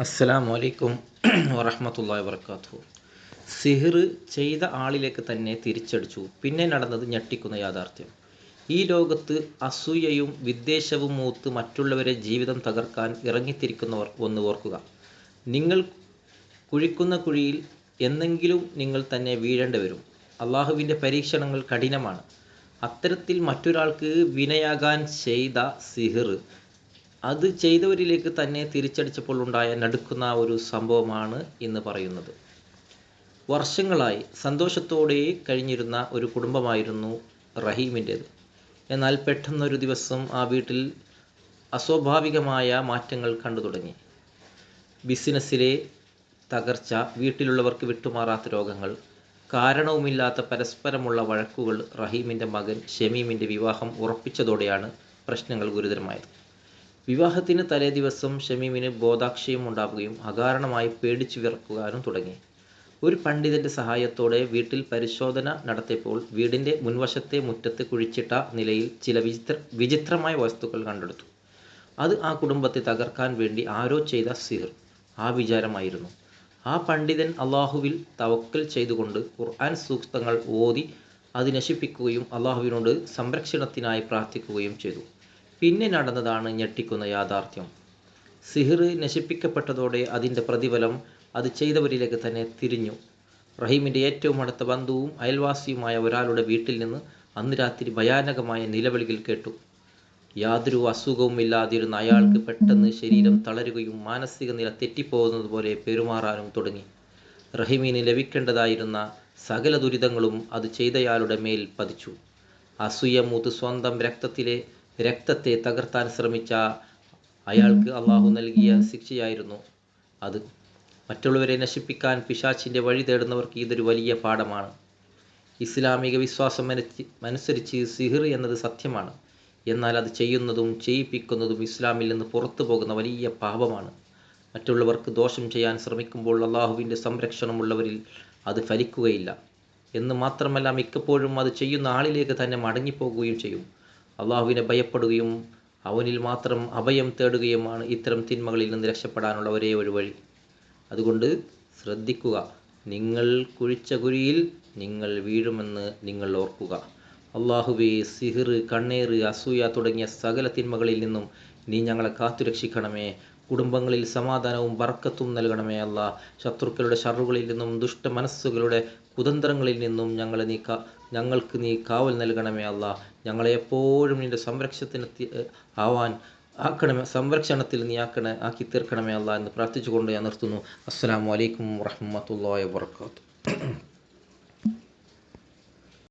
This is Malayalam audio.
അസ്സലാമു അലൈക്കും വറഹ്മത്തുള്ളാഹി വർക്കാത്തു സിഹിർ ചെയ്ത ആളിലേക്ക് തന്നെ തിരിച്ചടിച്ചു. പിന്നെ നടന്നത് ഞെട്ടിക്കുന്ന യാഥാർത്ഥ്യം. ഈ ലോകത്ത് അസൂയയും വിദ്വേഷവും മൂത്ത് മറ്റുള്ളവരെ ജീവിതം തകർക്കാൻ ഇറങ്ങിത്തിരിക്കുന്നവർ ഒന്ന് ഓർക്കുക. നിങ്ങൾ കുഴിക്കുന്ന കുഴിയിൽ എന്നെങ്കിലും നിങ്ങൾ തന്നെ വീഴേണ്ടി വരും. അള്ളാഹുവിന്റെ പരീക്ഷണങ്ങൾ കഠിനമാണ്. അത്തരത്തിൽ മറ്റൊരാൾക്ക് വിനയാകാൻ ചെയ്ത സിഹിർ അത് ചെയ്തവരിലേക്ക് തന്നെ തിരിച്ചടിച്ചപ്പോൾ ഉണ്ടായ നടുക്കുന്ന ഒരു സംഭവമാണ് ഇന്ന് പറയുന്നത്. വർഷങ്ങളായി സന്തോഷത്തോടെ കഴിഞ്ഞിരുന്ന ഒരു കുടുംബമായിരുന്നു റഹീമിന്റേത്. എന്നാൽ പെട്ടെന്നൊരു ദിവസം ആ വീട്ടിൽ അസ്വാഭാവികമായ മാറ്റങ്ങൾ കണ്ടു തുടങ്ങി. ബിസിനസ്സിലെ തകർച്ച വീട്ടിലുള്ളവർക്ക് വിട്ടുമാറാത്ത രോഗങ്ങൾ കാരണവുമില്ലാത്ത പരസ്പരമുള്ള വഴക്കുകൾ റഹീമിന്റെ മകൻ ഷമീമിന്റെ വിവാഹം ഉറപ്പിച്ചതോടെയാണ് പ്രശ്നങ്ങൾ ഗുരുതരമായത്. വിവാഹത്തിന് തലേ ദിവസം ഷമീമിന് ബോധാക്ഷയം ഉണ്ടാവുകയും അകാരണമായി പേടിച്ചു വിറക്കുവാനും തുടങ്ങി. ഒരു പണ്ഡിതന്റെ സഹായത്തോടെ വീട്ടിൽ പരിശോധന നടത്തിയപ്പോൾ വീടിന്റെ മുൻവശത്തെ മുറ്റത്ത് കുഴിച്ചിട്ട നിലയിൽ ചില വിചിത്ര വിചിത്രമായ വസ്തുക്കൾ കണ്ടെടുത്തു. അത് ആ കുടുംബത്തെ തകർക്കാൻ വേണ്ടി ആരോ ചെയ്ത സിഹർ. ആ വിചാരമായിരുന്നു. ആ പണ്ഡിതൻ അള്ളാഹുവിൽ തവക്കൽ ചെയ്തുകൊണ്ട് ഖുർആൻ സൂക്തങ്ങൾ ഓതി അത് നശിപ്പിക്കുകയും അള്ളാഹുവിനോട് സംരക്ഷണത്തിനായി പ്രാർത്ഥിക്കുകയും ചെയ്തു. പിന്നെ നടന്നതാണ് ഞെട്ടിക്കുന്ന യാഥാർത്ഥ്യം. സിഹിർ നശിപ്പിക്കപ്പെട്ടതോടെ അതിന്റെ പ്രതിഫലം അത് ചെയ്തവരിലേക്ക് തന്നെ തിരിഞ്ഞു. റഹീമിന്റെ ഏറ്റവും അടുത്ത ബന്ധുവും അയൽവാസിയുമായ ഒരാളുടെ വീട്ടിൽ നിന്ന് അന്ന് രാത്രി ഭയാനകമായ നിലവിളികൾ കേട്ടു. യാതൊരു അസുഖവും ഇല്ലാതിരുന്ന അയാൾക്ക് പെട്ടെന്ന് ശരീരം തളരുകയും മാനസിക നില തെറ്റിപ്പോകുന്നത് പോലെ പെരുമാറാനും തുടങ്ങി. റഹീമിന് ലഭിക്കേണ്ടതായിരുന്ന സകല ദുരിതങ്ങളും അത് ചെയ്തയാളുടെ മേൽ പതിച്ചു. അസൂയ മൂത്ത് സ്വന്തം രക്തത്തിലെ രക്തത്തെ തകർത്താൻ ശ്രമിച്ച അയാൾക്ക് അള്ളാഹു നൽകിയ ശിക്ഷയായിരുന്നു. അത് മറ്റുള്ളവരെ നശിപ്പിക്കാൻ പിശാച്ചിന്റെ വഴി തേടുന്നവർക്ക് ഇതൊരു വലിയ പാഠമാണ്. ഇസ്ലാമിക വിശ്വാസം അനുസരിച്ച് സിഹിർ എന്നത് സത്യമാണ്. എന്നാൽ അത് ചെയ്യുന്നതും ചെയ്യിപ്പിക്കുന്നതും ഇസ്ലാമിൽ നിന്ന് പുറത്തു പോകുന്ന വലിയ പാപമാണ്. മറ്റുള്ളവർക്ക് ദോഷം ചെയ്യാൻ ശ്രമിക്കുമ്പോൾ അള്ളാഹുവിന്റെ സംരക്ഷണമുള്ളവരിൽ അത് ഫലിക്കുകയില്ല. എന്ന് മാത്രമല്ല മിക്കപ്പോഴും അത് ചെയ്യുന്ന ആളിലേക്ക് തന്നെ മടങ്ങിപ്പോകുകയും ചെയ്യും. അള്ളാഹുവിനെ ഭയപ്പെടുകയും അവനിൽ മാത്രം അഭയം തേടുകയുമാണ് ഇത്തരം തിന്മകളിൽ നിന്ന് രക്ഷപ്പെടാനുള്ള ഒരേ ഒരു വഴി. അതുകൊണ്ട് ശ്രദ്ധിക്കുക. നിങ്ങൾ കുഴിച്ച കുഴിയിൽ നിങ്ങൾ വീഴുമെന്ന് നിങ്ങൾ ഓർക്കുക. അള്ളാഹുവെ സിഹിർ കണ്ണേറ് അസൂയ തുടങ്ങിയ സകല തിന്മകളിൽ നിന്നും നീ ഞങ്ങളെ കാത്തുരക്ഷിക്കണമേ. കുടുംബങ്ങളിൽ സമാധാനവും ബർക്കത്തും നൽകണമേ അല്ല. ശത്രുക്കളുടെ ഷറുകളിൽ നിന്നും ദുഷ്ട മനസ്സുകളുടെ കുതന്ത്രങ്ങളിൽ നിന്നും ഞങ്ങളെ നീ ഞങ്ങൾക്ക് നീ കാവൽ നൽകണമേ അല്ല. ഞങ്ങളെ എപ്പോഴും നിന്റെ സംരക്ഷണത്തിന് ആവാൻ ആക്കണമേ സംരക്ഷണത്തിൽ നീ ആക്കണ ആക്കി തീർക്കണമേ അല്ല എന്ന് പ്രാർത്ഥിച്ചുകൊണ്ട് ഞാൻ നിർത്തുന്നു. അസ്സാം വലൈക്കും വറഹമത്തല്ലാ വാത്തു